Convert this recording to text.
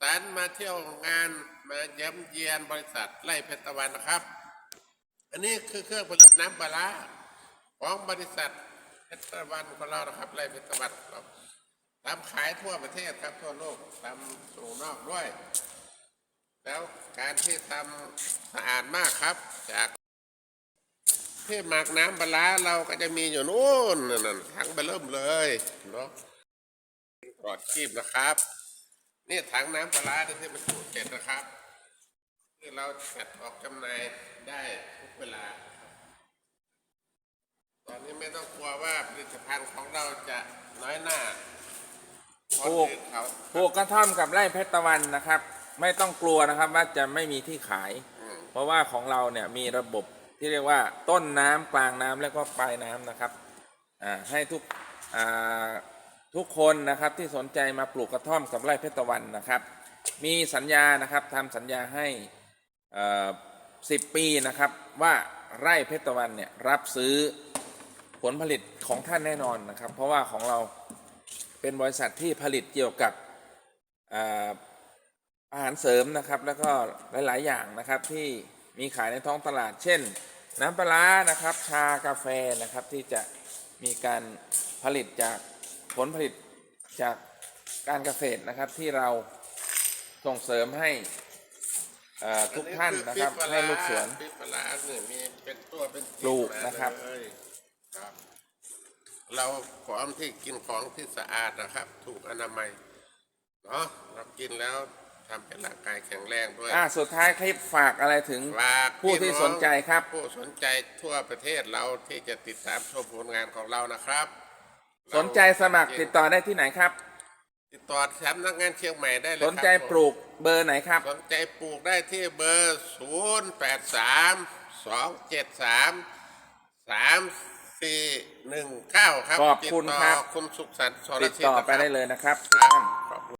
สารมาเที่ยวงานมาเยี่ยมเยียนบริษัทไร่เพชรตะวันนะครับ อันนี้คือเครื่องผลิตน้ำปลาของบริษัทเพชรตะวันของเรานะครับไร่เพชรตะวันครับทำขายทั่วประเทศครับทั่วโลกทำส่งนอกด้วย แล้วการที่ทำสะอาดมากครับ จากที่หมักน้ำปลาเราก็จะมีอยู่นู่นนั่นถังไปเริ่มเลยเนาะปลอดชีพนะครับ นี่ถังน้ำปลาร้าที่มันถูกเสร็จนะครับที่เราจัดออกจำหน่ายได้ทุกเวลาครับตอนนี้ไม่ต้องกลัวว่าผลิตภัณฑ์ของเราจะน้อยหน้าคนถูกอื่นเขาปลูกกระท่อมกับไร่เพชรตะวันนะครับ ไม่ต้องกลัวนะครับว่าจะไม่มีที่ขาย อืมเพราะว่าของเราเนี่ยมีระบบที่เรียกว่าต้นน้ำกลางน้ำและก็ปลายน้ำนะครับอ่าให้ทุกอ่า ทุกคนนะครับที่สนใจมาปลูกกระท่อมกับไร่เพชรตะวันนะครับ มีสัญญานะครับทำสัญญาให้สิบปีนะครับว่าไร่เพชรตะวันเนี่ยรับซื้อผลผลิตของท่านแน่นอนนะครับ เพราะว่าของเราเป็นบริษัทที่ผลิตเกี่ยวกับอาหารเสริมนะครับแล้วก็หลาย ๆ อย่างนะครับที่มีขายในท้องตลาด เช่น น้ำปลานะครับ ชากาแฟนะครับที่จะมีการผลิตจาก ผลผลิตจากการเกษตรนะครับที่เราส่งเสริมให้เอ่อทุกท่านนะครับอัอให้ลูกสวนพริกปลาร้าเนี่ยมีเป็นตัวเป็นชิ้นปลูกมานะครับเลยครับ เราพร้อมที่กินของที่สะอาดนะครับ ถูกอนามัยเนาะเรากินแล้วทำให้ร่างกายแข็งแรงด้วยอ่าสุดท้ายคลิปฝากอะไรถึงฝากผู้ที่พี่องสนใจครับ ผู้สนใจทั่วประเทศเราที่จะติดตามชมผลงานของเรานะครับ สนใจสมัครติดต่อได้ที่ไหนครับ ติดต่อสำนักงานเชียงใหม่ได้เลยสครับนใจปลูกเบอร์ไหนครับ สนใจปลูกได้ที่เบอร์ศูนย์แปดสามสองเจ็ดสามสามสี่หนึ่งเก้าครับขอบคุณติดต่ครับคุณสุขสันต์สรติดชิตต่อนะไปครับได้เลยนะครับครับท่าน